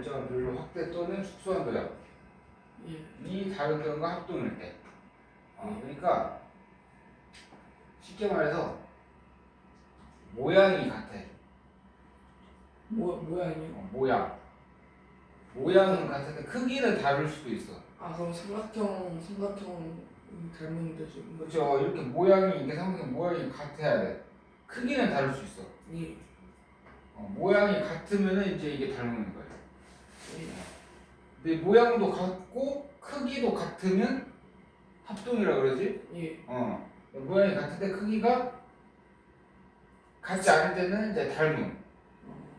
일정한 비율로 확대 또는 축소한 도형 예. 이 다른 도형과 합동일 때. 어, 그러니까 쉽게 말해서 모양이 같아. 뭐 모양이요? 어, 모양. 모양은 같은데 크기는 다를 수도 있어. 아 그럼 삼각형 삼각형 닮은 데죠. 그렇죠. 이렇게 모양이 이게 삼각형 모양이 같아야 돼. 크기는 다를 수 있어. 예. 어, 모양이 같으면은 이제 이게 닮은. 예. 근데 모양도 같고 크기도 같으면 합동이라 그러지. 예. 어. 모양이 같은데 크기가 같지 않을 때는 이제 닮음.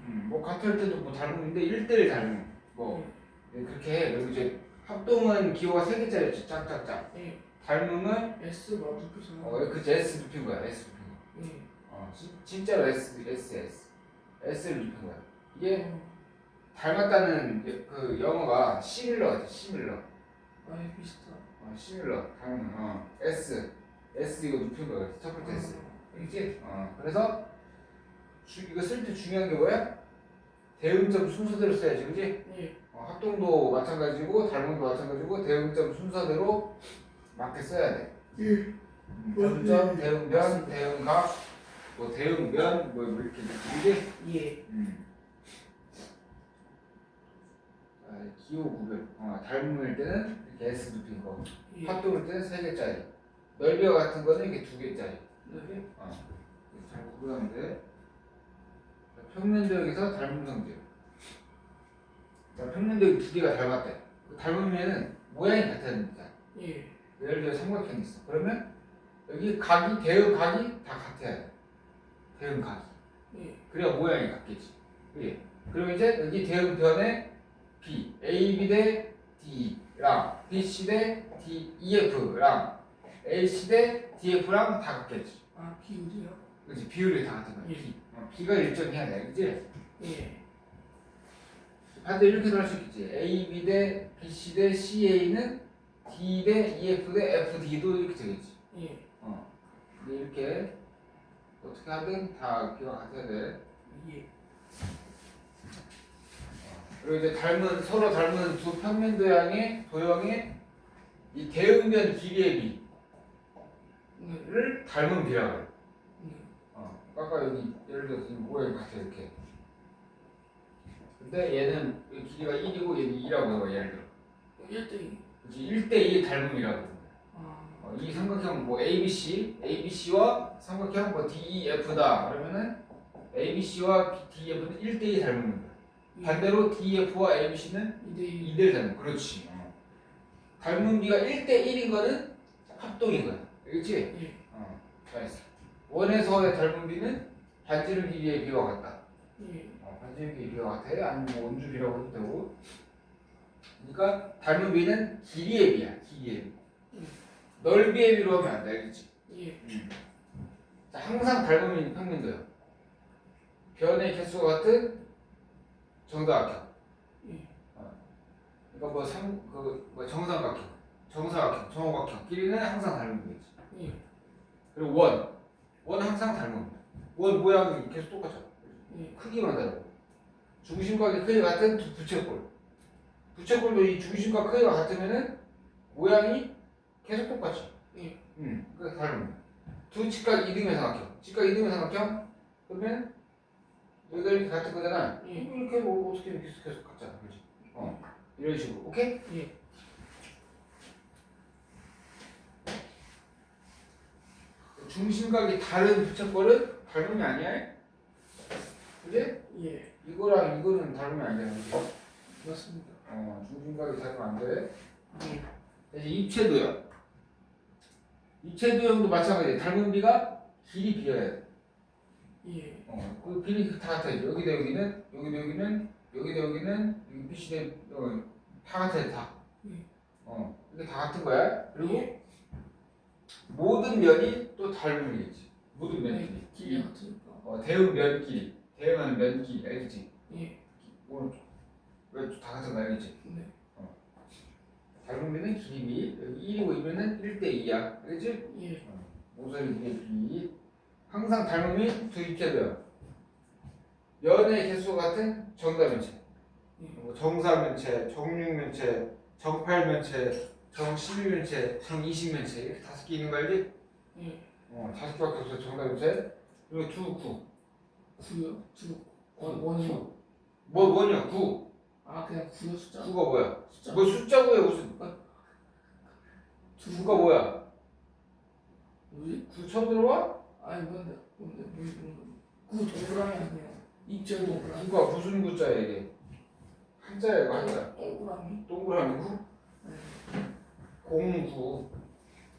음, 뭐 같을 때도 뭐 닮음인데 1대1 닮음. 뭐 네, 그렇게 해. 그리고 이제 합동은 기호가 3개짜리였지. 짝짝짝. 예. 닮음은 S 맞을게요. 어, 그 S 눕힌 거야. S 눕힌 거. 예. 어, 진, 진짜로 S, S, S. S를 눕힌 거야. 이게 어, 닮았다는 그 영어가 시밀러지. 시밀러. 아예 비슷하. 어, 시밀러. 닮은. 어. S. S 이거 눕힌 거야. 첫 번째 S. 알겠지? 어. 그래서 주, 이거 쓸 때 중요한 게 뭐야? 대응점 순서대로 써야지. 그지? 예. 어, 합동도 마찬가지고 닮음도 마찬가지고 대응점 순서대로 맞게 써야 돼. 예. 대응점, 대응변, 대응각, 뭐 대응면 뭐 이렇게 이게 예. 음. 아, 기호 구별. 어, 닮음일 때는 이렇게 S 눕힌 거. 예. 합동일 때는 세 개짜리. 넓이와 같은 거는 이게 두 개짜리. 네. 어. 잘 구분하면 돼. 자, 평면도역에서 닮은 성질. 자, 평면도역 두 개가 닮았대. 그 닮으면은 모양이 같아야 됩니다. 예. 예를 들어 삼각형이 있어. 그러면 여기 각이 대응 각이 다 같아야 돼. 대응 각이. 예. 그래야 모양이 같겠지. 그게. 그럼 이제 여기 대응 변에 B, AB 대 D랑 BC 대 D, EF랑 AC 대 DF랑 다 같겠지. 아 비율이요? 그렇지. 비율이 다 같은 거야. 예. B. 어, B가 일정해야 돼. 그지? 예. 반대 이렇게도 할 수 있겠지. AB 대 BC 대 CA는 D 대 EF 대 FD도 이렇게 되겠지. 예. 어. 근데 이렇게 어떻게 하든 다 비가 같아야 돼. 예. 그리고 이제 닮은 서로 닮은 두 평면 도형의 도형의 이 대응변 길이의 네. 비를 닮은 비라고 해. 네. 어. 아까 여기 예를 들어서 이 모양이 같아 이렇게. 근데 얘는 이 길이가 1이고 얘는 2라고 해봐 예를 들어. 1대2. 그렇지 1대2 닮음이라고. 아. 어, 이 삼각형 뭐 ABC, ABC와 삼각형 뭐 DEF다 그러면은 ABC와 DEF는 1대2 닮음인 거야. 예. 반대로 ABC는 2대2. 2대1 닮음. 그렇지. 어. 닮은 비가 1대1인 거는 합동인 거야. 알겠지? 예. 어. 잘했어. 원에서의 닮은 비는 반지름 길이의 비와 같다. 예. 어, 반지름 길이의 비와 같아. 아니면 뭐 온주비라고 해도 되고. 그러니까 닮은 비는 길이의 비야. 길이의 비. 음. 넓이의 비로 하면 안 돼. 알겠지? 예. 자, 항상 닮음인 평면도요. 변의 개수가 같은 정사각형. 예. 그러니까 뭐 삼, 그, 뭐 정삼각형, 정사각형, 정오각형 길이는 항상 닮은 거겠지. 예. 그리고 원, 원 항상 닮은 거. 원 모양이 계속 똑같죠. 예. 크기만 다르고. 중심과 크기가 같은 두 부채꼴. 부채꼴도 이 중심과 크기가 같으면은 모양이 계속 똑같죠. 예. 음, 그 다른 거. 두 직각 이등변 삼각형. 직각 이등변 삼각형. 그러면 여기가 이렇게 같은 거잖아. 예. 이렇게 뭐 어떻게 이렇게 계속 같잖아. 그렇지? 어. 이런 식으로. 오케이? 예. 중심각이 다른 부채꼴은 닮음이 아니야. 그지? 예. 이거랑 이거는 닮음이 아니잖아. 그지? 맞습니다. 어, 중심각이 닮으면 안 돼. 예. 이제 입체도형. 입체도형도 마찬가지야. 닮은 비가 길이 비어야 돼. 예. 어, 그 길이 다 같아야지. 여기다 여기는, 여기다 여기는, 여기다 여기는, 여기 빛이 어, 다 같아야 돼, 다. 예. 어, 이게 다 같은 거야. 그리고 예. 모든 면이 또 닮음이겠지. 모든 면 예. 길이. 어, 대응 면 길이. 대응하는 면 길이. 알겠지? 예. 오른쪽. 왜다 같은 거 알겠지? 네. 닮으면은 길이 여기 1이고 2면은 1대 2야. 알겠지? 예. 모서리 길이 2. 항상 닮음이 두 입체도요. 면의 개수 같은 정사면체. 예. 뭐 정사면체, 정육면체, 정팔면체, 정십일면체, 정이십면체 이렇게 다섯 개 있는 거 알지? 예. 어, 다섯 개밖에 없어 정사면체. 그리고 두, 구. 구요? 두 원, 원이요? 구. 뭐 뭐냐? 구. 아 그냥 구요 숫자? 구가 뭐야? 숫자? 뭐 숫자고야 무슨? 두 구가 뭐야? 뭐지? 구 처음 들어와? 아니 뭔데 뭔데 뭔데 구 동그라미 아니에요 입절 동그라미 구가 무슨 구자야 이게? 한자야 이거 한자. 동그라미 동그라미 구? 네. 공구.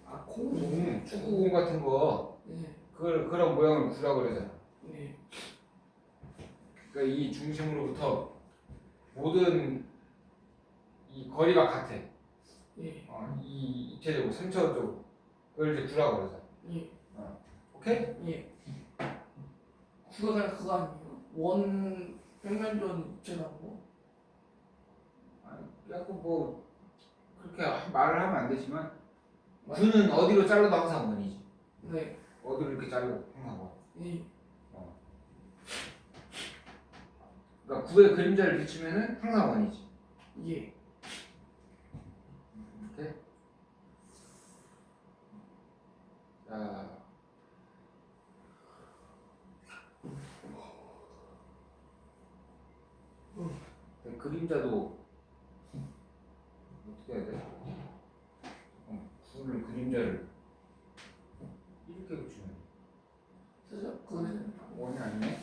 아 콩? 공. 축구공 같은 거. 예. 그걸 그런 모양을 구라 그러잖아. 예. 그러니까 이 중심으로부터 모든 이 거리가 같아. 예. 어, 이 입체적으로 삼차원적으로 그걸 이제 구라 그러잖아. 예. 오케이? 예. 구가 그냥 그거 아니에요? 원 평면전 입체라고 아니, 그래갖고 뭐 그렇게 말을 하면 안 되지만 구는 어디로 잘라도 항상 원이지. 네. 어디로 이렇게 잘라도 항상 원. 예. 그러니까 구의 그림자를 비추면은 항상 원이지. 예. 오케이? 자. 네, 그림자도 어떻게 해야 돼? 어, 구를 그림자를 이렇게 붙이면 살짝 그거는 원이 아니네?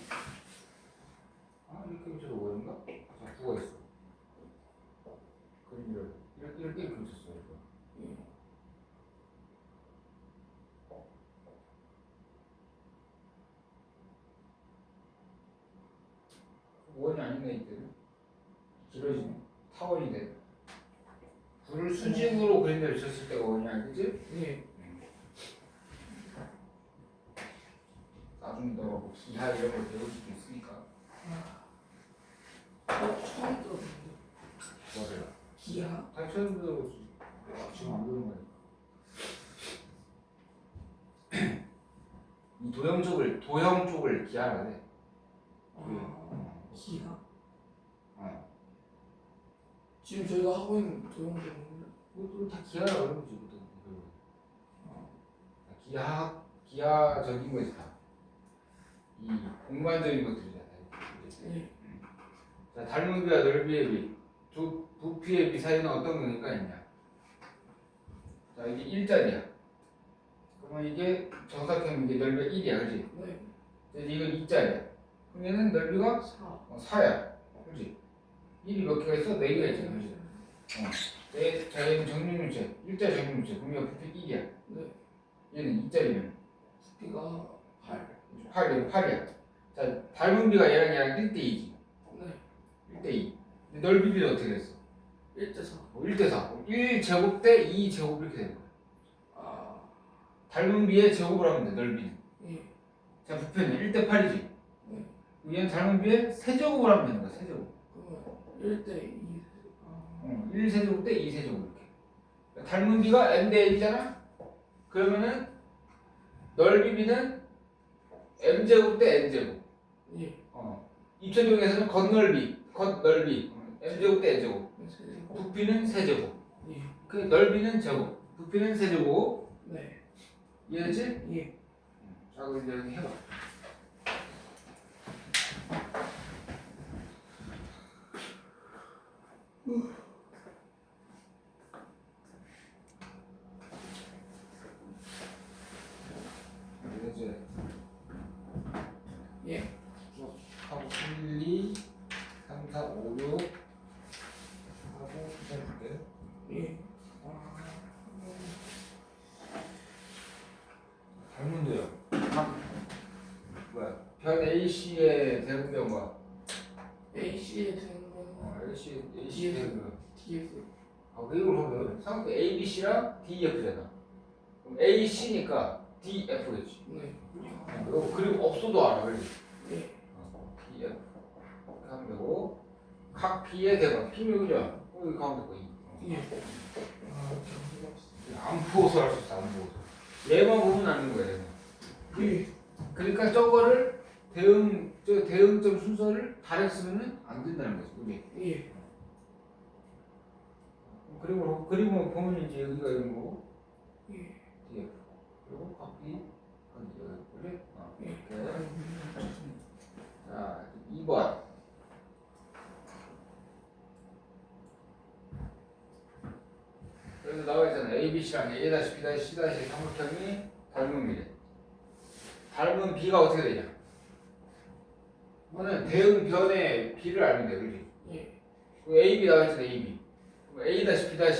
아 이렇게 붙여도 원인가? 자 구가 있어 그림자를 이렇게 이렇게 이렇게 붙였어 이거 예. 원이 아니네 이때는 길어지네 타원이 돼 불을 그림자를 쳤을 때가 원이 아니지? 예. 나중에 너가 뭐 기하 이런 걸 배울 수도 있으니까 어, 처음 들어봤는데 뭐를 기하? 다 처음 들어보지 지금 안 보는 거야 이 도형 쪽을 도형 쪽을 기하라 해 아, 기하? 어. 지금 저희가 하고 있는 도형들은 그것도 다 기하라 그러는 거지 보통 다 기하 기하적인 거지 다 이 공간적인 것들이잖아 예. 자, 닮은 비와 넓이의 비, 두 부피의 비 사이는 어떤 거니까 있냐? 자, 이게 일자리야. 그러면 이게 정사각형 이게 넓이가 1이야, 그렇지? 네. 이건 2자리야. 그럼 얘는 넓이가 사. 어, 4야, 그렇지? 1이 몇 개가 있어? 4개가 있잖아, 그렇지? 어. 얘, 자, 얘는 정육면체, 일자 정육면체. 그럼 부피 1이야. 네. 얘는 2자리면 부피가 8. 8, 얘는 8이야. 자, 닮은 비가 얘랑 얘랑 1대2지. 네. 1대2. 근데 넓이 비는 어떻게 됐어? 1대 4. 뭐 1대 4. 1제곱 대 2제곱 이렇게 되는 거야. 아, 닮은 비의 제곱을 하면 돼, 넓이는. 예. 자, 부피는 1대 8이지. 네. 얘는 닮은 비의 세제곱을 하면 되는 거야, 세제곱. 그러면 1대 2. 아, 어, 1세제곱 대 2세제곱 이렇게. 그러니까 닮은 비가 n 대 n이잖아? 그러면은 넓이 비는 m제곱 대 n제곱. 예. 어. 입체적에서는 겉넓이, 겉넓이. m제곱 대 n제곱. 세제곱. 부피는 세제곱. 예. 그 넓이는 제곱. 부피는 세제곱. 네. 이해됐지? 예. 자, 그럼 이제 여기 해봐. 이제 예. 쭉 하고 1, 2, 3, 4, 5, 6 하고 시작할게. 예. 아, 닮은데요. 뭐야? 변 AC의 대분변과 AC에 되는 거는 어, AC AC 대분변. DF. 아, 왜 이걸 하면 상대 A, B, C랑 D, F잖아. 그럼 A, C니까 D, F겠지. 네. 그리고 그리고 없어도 알아, 그지? 예. 어, D, F. 이렇게 하면 되고 각 B의 대박. P는 그죠? 여기 가운데 거 이. 예. 아, 이렇게 안 부어서 할 수 있어, 안 부어서. 얘만 보면 아는 거야, 얘는. 예. 그러니까 저거를 대응 저 대응점 순서를 다르으면은 안 된다는 거지. 그게. 예. 그리고 그리고 보면 이제 여기가 이런 거고 예. 그리고 각이 여기? 어, 예. 이렇게. 자 2번 여기 나와 있잖아 A, B, C랑 A B C 삼각형이 닮은 미래 닮은 B가 어떻게 되냐? 이거는 대응 변의 B를 알면 돼, 그지? 예. 그 A, B 나와 있잖아, A, B. 그럼 A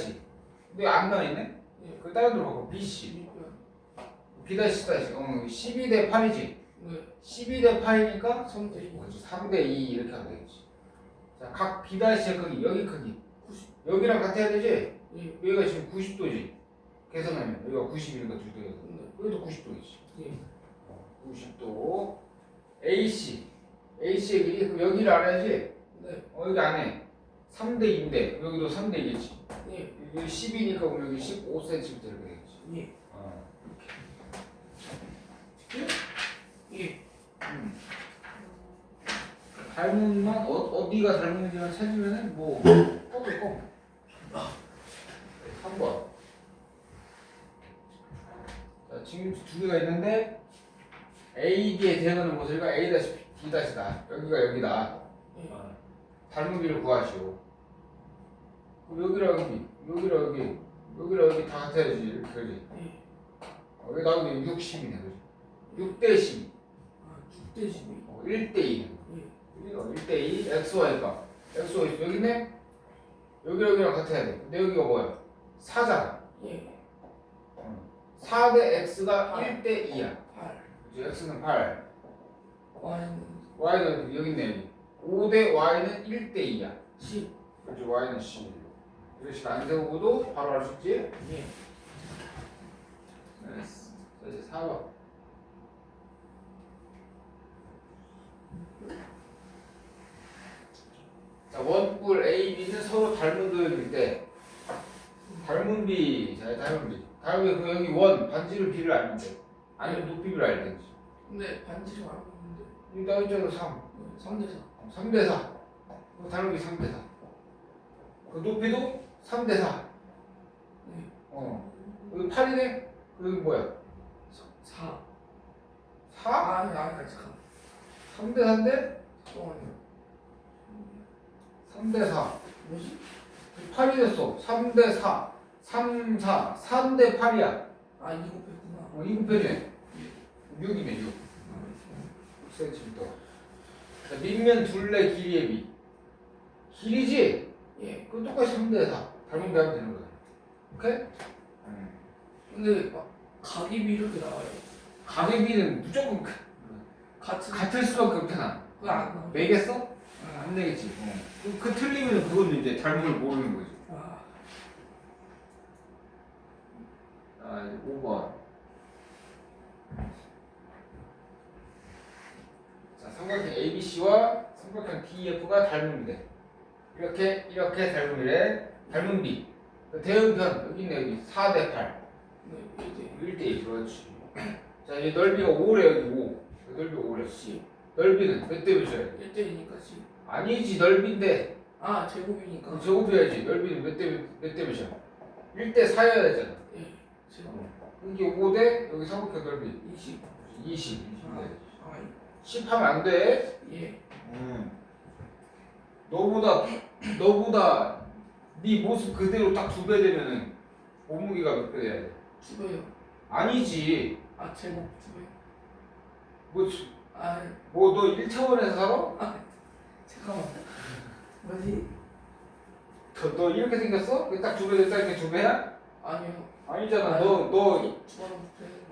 B. 근데 안 나와 있네? 예. 그 다른 데로 바꿔, B, C. 이거요. B C. 어, 12대 8이지. 네. 12대 8이니까 3대 2. 3대 2 이렇게 하면 되겠지. 자, 각 B 다시의 크기, 여기 크기. 90. 여기랑 같아야 되지? 예. 여기가 지금 90도지. 계산하면 여기가 90이니까 두 도여서. 네. 여기도 90도이지. 예. 90도. AC. AC의 길이 그럼 여기를 알아야지. 네. 어, 여기 안에 3대 2인데 여기도 3대 2겠지. 예. 여기 10이니까 그럼 여기 15cm 이렇게 되겠지. 예. 어. 예. 음. 닮은만 어, 어디가 닮은지만 찾으면은 뭐 꺾을 거. 3번. 자, 지금 두 개가 있는데 A, D의 대응하는 모습이가 A 다시 D 다시다. 여기가 여기다. 예. 닮은 비를 구하시오. 그럼 여기랑 여기, 여기랑 여기, 여기랑 여기 다 같아야지. 이렇게 그지? 예. 어, 여기 나오면 60이네, 그지? 6대 10, 아, 6대 12. 어, 1대 2. 예. 여기가 1대 2, XY가. XY 있어. 여기 있네? 여기, 여기랑 같아야 돼. 근데 여기가 뭐야? 4잖아. 예. 4대 X가 아. 1대 2야. 8. 그지? X는 8. Y는 Y는 여기 있네, 여기. 5대 Y는 1대 2야. 10. 그지? Y는 10. 이런 식안 세우고도 바로 알수 있지? 예. 알았어. 자, 이제 4번. 자, 원뿔 A, B는 서로 닮은 도형일 때 닮은 B, 자, 닮은 B. 닮은 그 여기 원, 반지를 B를 알면 돼. 아니면 높이를 알든지. 근데 반지를 알고 있는데. 나와 있잖아, 3. 3대 4. 3대 4. 그 닮은 B 3대 4. 그 높이도 3대 4. 네. 어. 여기 8이네? 여기 뭐야? 4. 4? 아, 아니, 아니, 잠깐. 3대 4인데? 잠깐만요. 3대 4. 뭐지? 8이 됐어. 3대 4. 3, 4. 3대 8이야. 아, 이거 뺐구나. 어, 이거 빼네. 6이네, 6. 6cm. 자, 밑면 둘레 길이의 비. 길이지? 예. 그럼 똑같이 3대 4. 닮은 게 하면 되는 거야. 오케이? 근데 막 각입이 이렇게 나와요. 가의 비는 무조건 그- 같은 같을 수밖에 없잖아. 그거 안 나와. 매겠어? 아, 안 되겠지. 그, 그 틀리면 그건 이제 걸 모르는 거지. 아, 아, 이제 5번. 자, 삼각형 ABC와 삼각형 DEF가 닮은데 이렇게 이렇게 닮은데 닮은 B. 그 대응변 여기 있네 여기 4 대 8. 네, 이제 1대 2 그렇지. 자, 이제 넓이가 5래 여기 5. 5래. 10. 넓이는 몇 대 몇이야? 1대이니까 10. 아니지 넓인데 아, 제곱이니까. 그럼 제곱해야지. 넓이는 몇 대 몇 대 몇이야? 1대 4여야 되잖아. 예. 제곱. 이게 5대 여기 삼각형 넓이 20. 20. 20. 아, 10 하면 안 돼. 예. 음. 너보다 너보다 네 모습 그대로 딱 두 배 되면은 몸무게가 몇 배 돼야 돼? 두 배요. 아니지. 아, 제곱 두 배. 아, 뭐뭐너 1차원에서 살아? 잠깐만. 뭐지? 너, 너 이렇게 생겼어? 딱 두 배 됐다 이렇게 두 배야? 아니요. 아니잖아. 너 너.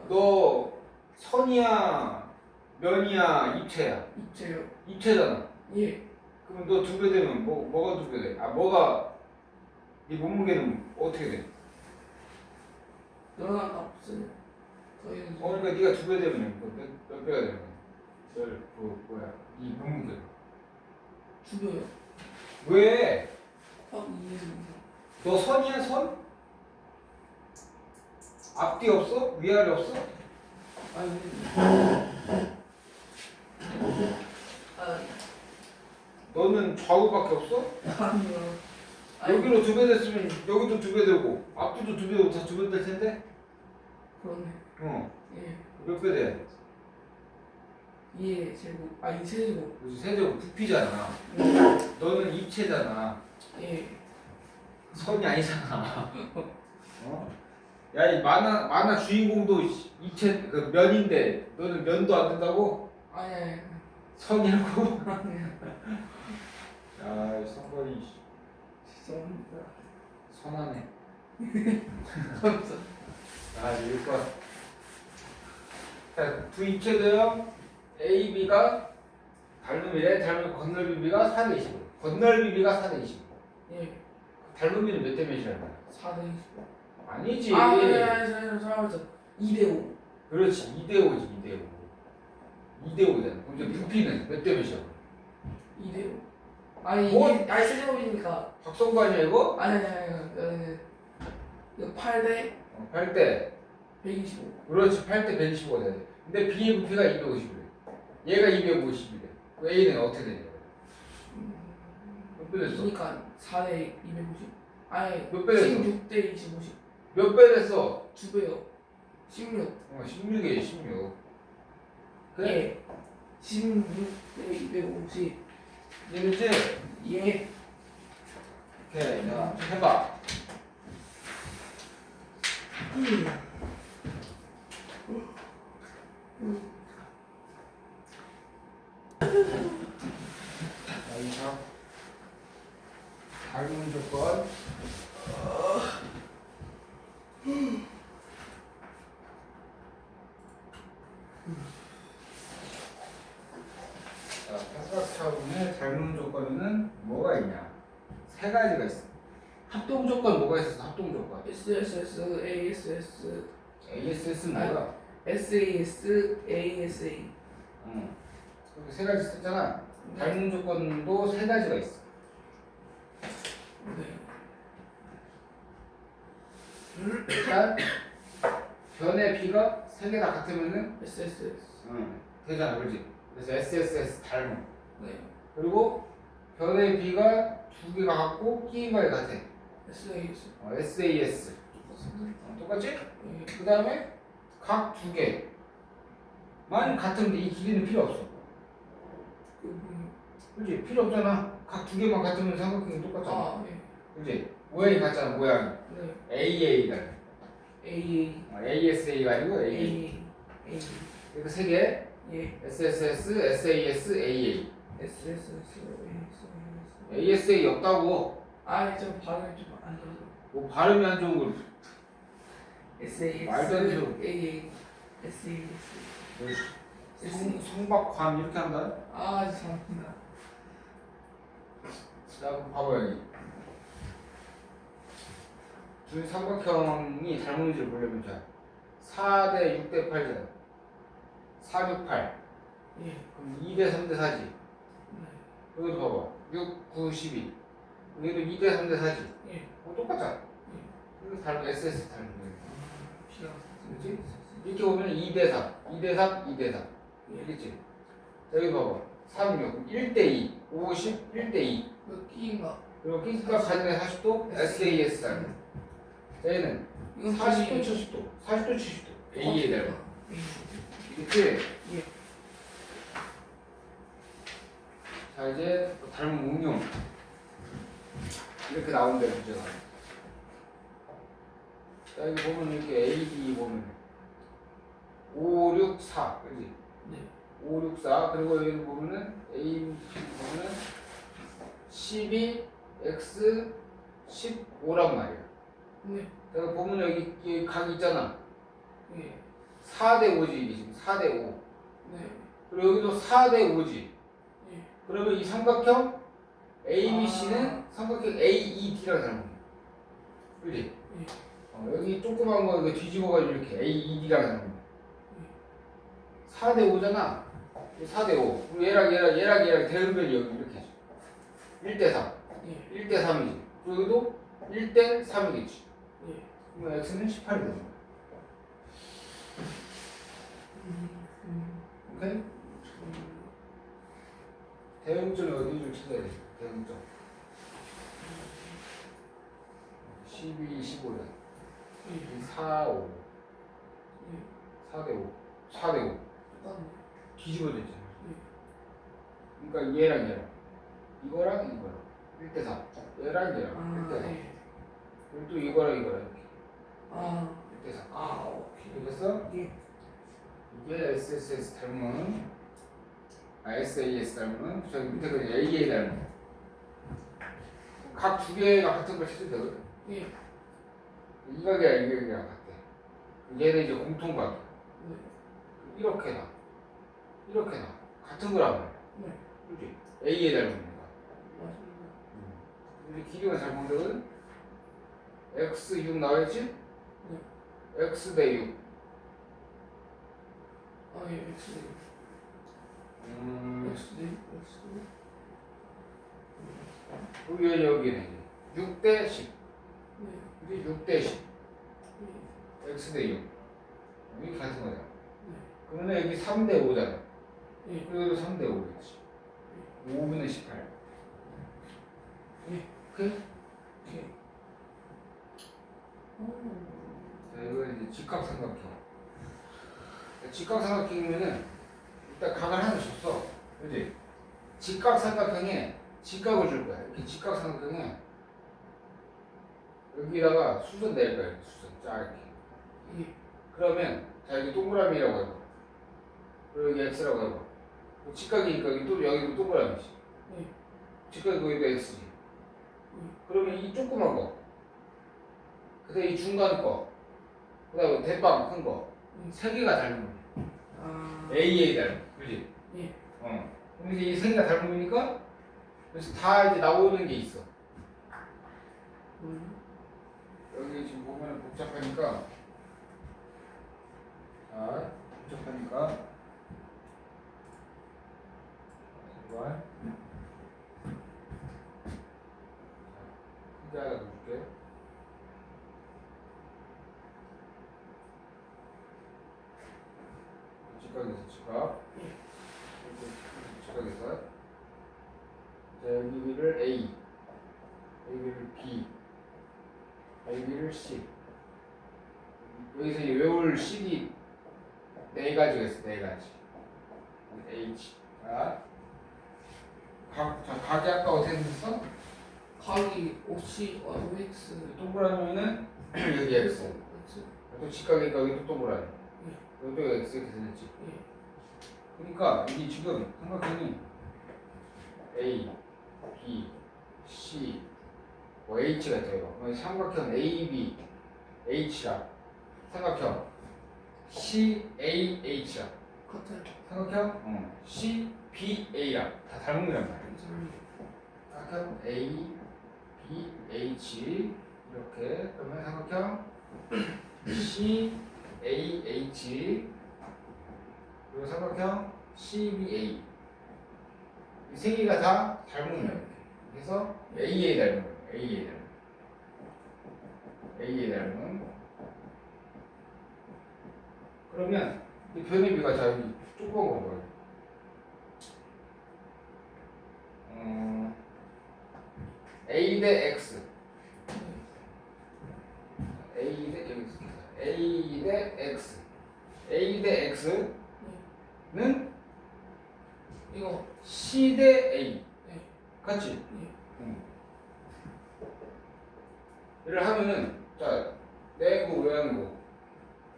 너 선이야, 면이야, 입체야. 입체요. 입체잖아. 예. 그럼 너 두 배 되면 뭐 뭐가 두 배 돼? 아 뭐가 네 몸무게는 어떻게 돼? 너랑 값은 어, 그러니까 네가 두 배 되면 몇, 몇, 몇 배가 되는 거야? 열, 그 뭐야? 이. 두 배요. 왜? 곱하기 2는 너 선이야 선? 앞뒤 없어? 위아래 없어? 아니, 좌우밖에 없어? 아니요. 아니, 여기로 두 배 됐으면 여기도 두 배 되고 앞뒤도 두 배 되고 다 두 배 될 텐데? 그러네. 어. 예. 몇배 돼? 2의 제곱. 아, 2 세제곱. 그래서 세제곱 부피잖아. 너는 입체잖아. 예. 선이 아니잖아. 어? 야, 이 만화 만화 주인공도 입체 그 면인데 너는 면도 안 된다고? 아니, 아니. 선이라고? 아니. 야, 이 성벌이 죄송합니다. 선하네. 감사. 아, 이거 자, 두 입체도요. A, B가 닮음이래. 닮음 건널비 B가 4대 25. 건널비 B가 4대 25. 예. 닮음비는 몇대 몇이라는 거야? 4대 25. 아니지. 아, 아니, 아니, 아니, 아니, 잘못했어. 2대 5. 그렇지. 2대 5지. 2대 5. 2대 5잖아. 그럼 이제 부피는 몇 대 몇이야? 2대 5. 아니, 뭐? 이게, 아니, 세제곱이니까. 박성구 아니야 이거? 아니, 아니, 아니, 아니. 이거 8대 어, 8대. 125. 그렇지. 8대 125가 돼야 돼. 근데 B의 부피가 250이래. 얘가 250이래. 그 A는 어떻게 되냐? 몇 배 됐어? 그러니까 4대 250. 아니, 몇 배 됐어? 16대 25씩. 몇배 됐어? 두 배요. 16. 어, 16이에 16. 그래? 예. 16대 250. 이해됐지? 예. 오케이. 자, 해봐. 자, 이상. 닮은 조건. 자, 삼각형의 닮은 조건에는 뭐가 있냐? 세 가지가 있어. 합동 조건 뭐가 있었어? 합동 조건. SSS, ASS, ASS는 뭐야? SAS, ASA. 응. 그렇게 세 가지 썼잖아. 닮은 조건도 세 가지가 있어. 네. 일단 변의 B가 세 개 다 같으면은 SSS. 응. 되잖아, 그렇지? 그래서 SSS 닮은. 네. 그리고 변의 B가 두 개가 같고 끼임과 같아. SAS. 어, SAS. 어, 똑같지? 예. 그 다음에 각 두 개만 같은데 이 길이는 필요 없어. 그, 그지? 필요 없잖아. 각 두 개만 같으면 삼각형이 똑같잖아. 아, 예. 그지? 모양이 같잖아, 모양이. 네. AA가. AA. 어, ASA가 아니고 AA. A. A. 이거 세 개. 예. SSS, SAS, AA. SSS, AS. ASA 없다고. 아, 저 발음이 좀안 좋아서. 뭐 발음이 안 좋은 걸. 말도 안 되죠. AA. SAS. 성, 성박관 이렇게 한다. 아, 죄송합니다. 자, 그럼 봐봐 여기. 두 삼각형이 닮은지를 보려면 자 4대 6대 8잖아. 4, 6, 8. 예. 그럼 2대 3대 4지. 네. 여기도 봐봐. 6, 9, 12. 여기도 2대 3대 4지. 예. 어, 똑같잖아. 이거 닮은 SS 거야. 피가. 그렇지? 이렇게 보면 2대 3, 2대 3, 2대 3. 예. 알겠지? 자, 여기 봐봐. 3, 6, 1대 2, 50, 1대 2. 그 끼인가? 그리고 끼가 가능해 40도, SAS 닮은. 자, 얘는 이건 40도, 70도, 40도, 70도. A에 닮은. 그치? 예. 자, 이제 닮은 응용. 이렇게 나온대, 문제가. 자, 여기 보면 이렇게 A, B 보면 5, 6, 4. 그지? 네. 5, 6, 4 그리고 여기 보면은 A 보면은 12, X, 15란 말이야. 네. 내가 보면 여기, 여기 각 있잖아. 예. 4대 5지 이게 지금 4대 5. 네. 그리고 여기도 4대 5지. 예. 그러면 이 삼각형 ABC는 아. 삼각형 AED랑 닮은 거야. 그지? 예. 어, 여기 조그만 거 이거 뒤집어가지고 이렇게 닮은 거야. 예. 4대 5잖아. 4대 5. 그럼 얘랑 얘랑 얘랑 얘랑 대응변이 여기 이렇게 해줘. 1대 3. 예. 1대 3이지. 여기도 1대 3이겠지. 예. 그러면 x는 18이 되는 거야. 음, 음, 오케이? 음. 대응점이 어디를 찾아야 돼? 대응점. 12, 15는 예. 4, 5. 예. 4대 5. 4대 5. 똑같네. 뒤집어졌지. 예. 그러니까 얘랑 얘랑. 이거랑 이거랑. 1대 3. 얘랑 얘랑. 아, 1대 3. 예. 그리고 또 이거랑 이거랑 이렇게. 아, 1대 3. 아, 오케이. 되겠어? 예. 이게 SSS 닮은 아 SAS 닮은 저기 밑에 그 AA 닮은 각 두 개가 같은 걸 찾으면 되거든 예. 이 가게랑 같대 얘는 이제 공통각 네. 이렇게 나 이렇게 나 같은 거라면 네. 그지 A에 닮은 거가 맞습니다. 근데 길이가 잘못 적은 X6 나와있지? X 대 6. 아, 예. X. 음, X. X. 그게 여기는 6대 10. 네. 이게 6대 10. 예. X 대 6. 이게 같은 거잖아. 네. 그러면 여기 3대 5잖아. 예. 그래도 3대 5겠지. 5분의 18. 예. 오케이? 오케이. 오. 자, 이거 이제 직각삼각형. 직각삼각형이면은 일단 각을 하나 줬어. 그지? 직각삼각형에 직각을 줄 거야. 이렇게 직각삼각형에 여기다가 수선 낼. 이렇게 수선. 이렇게. 예. 그러면 자 여기 동그라미라고 해봐. 그리고 여기 x라고 해봐. 뭐 직각이니까 여기 또 여기도 동그라미지. 네. 직각이 거기도 x지. 음. 그러면 이 조그만 거. 그다음 이 중간 거. 그다음에 대빵 큰 거. 음. 세 개가 닮은 거. 아. A A 닮은. 그지? 예. 어. 근데 이제 이세 개가 닮은 거니까 그래서 다 이제 나오는 게 있어. 음. 여기 지금 보면 복잡하니까 자 복잡하니까. 제발 크게 하나 넣어줄게. 직각에서 직각 1씩 가니까 여기 또 뭐라 해? 여기가 x 이렇게 생겼지? 그러니까 이게 지금 삼각형이 A, B, C, 뭐 H가 있죠 이거 삼각형 A, B, H야 삼각형 C, A, H야 같아요. 삼각형 응. C, B, A야 다 닮은 거란 말이야 삼각형 A, B, H 이렇게 그러면 삼각형 C, A, H 그리고 삼각형 C, B, A 이 세 개가 다 닮은 거예요. 그래서 A에 닮은 거예요. A에 닮은 A에 닮은 그러면 이 변의 비가 자 여기 조그만 거 봐요. 음, A 대 X A 대 여기. A 대 X A 대 X는 이거. C 대 A 네. 같지? 예. 응. 이를 하면은 자 내고 외양고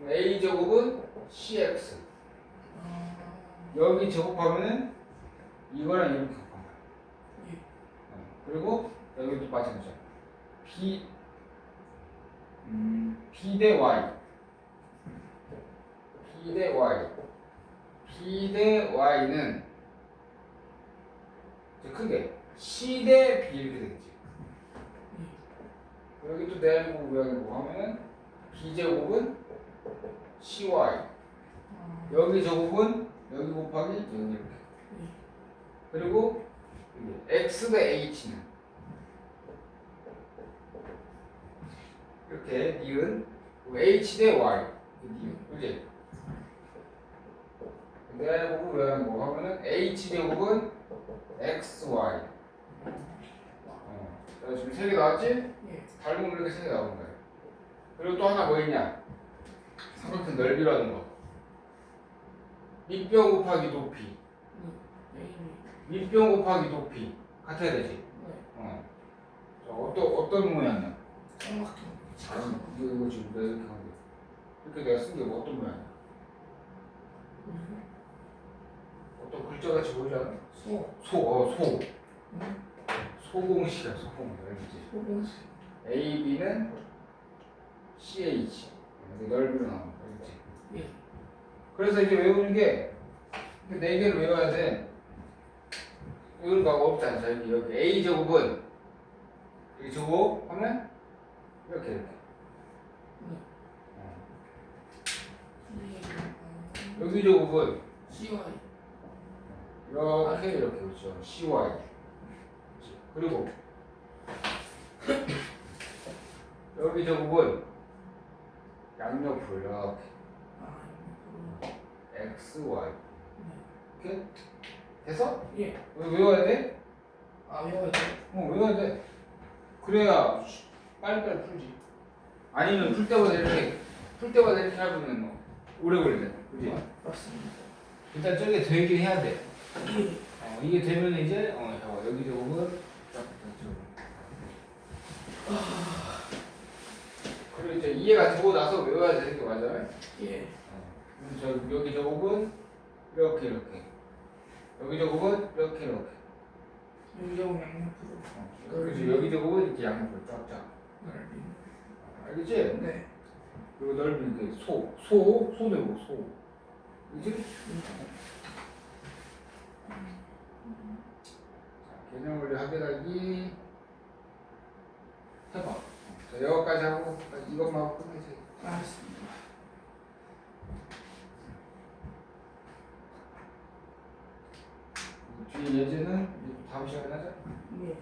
A 제곱은 CX 아. 여기 제곱하면은 이거랑 이렇게 곱한 거야. 예. 어, 그리고 여기도 마찬가지야. B 음, B 대 Y B 대 Y B 대 Y는 이제 크게 C 대 B 이렇게 되겠지. 여기 또 내고 외양고 하면은 B 제곱은 CY 아. 여기 제곱은 여기 곱하기 여기 이렇게. 예. 그리고 x 대 h는 이렇게 니은 h 대 y 니은 그지? 왜 하는 거 하면은 h 제곱은 x, y. 어. 자, 지금 세 개 나왔지? 예. 닮으면 이렇게 세 개 나오는 거야. 그리고 또 하나 뭐 있냐? 삼각형 넓이라는 거. 밑변 곱하기 높이. A 밑변 곱하기 높이. 같아야 되지. 네. 어. 자, 어떤 어떤 모양이야? 삼각형. 이거, 이거 지금 내가 이렇게 한 게. 이렇게 내가 쓴게뭐 어떤 모양이야? 어떤 글자 같이 보이지 않아? 소. 소, 어, 소. 음. 소공식이야, 소공. 알겠지? 소공식. A, B는 CH. 넓이로 나오는 거, 알겠지? 예. 그래서 이제 외우는 게, 네 개를 외워야 돼. 이건 막 어렵지 않죠? 여기, 여기 A 제곱은, 여기 제곱 하면, 이렇게, 이렇게. 어. 여기 제곱은, CY. 이렇게, 이렇게, 그렇죠. CY. 그리고, 여기 제곱은, 양옆으로 이렇게, 아, 이거. X, Y. 네. 이렇게 돼서 예. 왜 외워야 돼? 아, 외워야 돼. 어 외워야 돼. 그래야 빨리빨리 풀지. 아니면 풀 때마다 이렇게 풀 때마다 이렇게 하면 뭐 오래 걸리잖아. 그지? 맞습니다. 일단 저게 되긴 해야 돼. 예. 어 이게 되면 이제 어 잠깐 여기 제곱은 딱 그리고 이제 이해가 되고 나서 외워야 되는 게 맞아요. 예. 어. 그럼 저 여기 제곱은 이렇게 이렇게 여기 제곱은 이렇게 이렇게 유경 양옆으로. 어, 그렇지 여기 제곱은 이렇게 양옆으로 쫙쫙 넓이. 알겠지? 네. 그리고 넓이 이게 소, 소, 소되고 소 그렇지? 자, 개념 원리 확인하기 해봐 자 여기까지 하고 이것만 하고 끝내세요 알겠습니다. 뒤에 예제는 이제 다음 시간에 하자 예.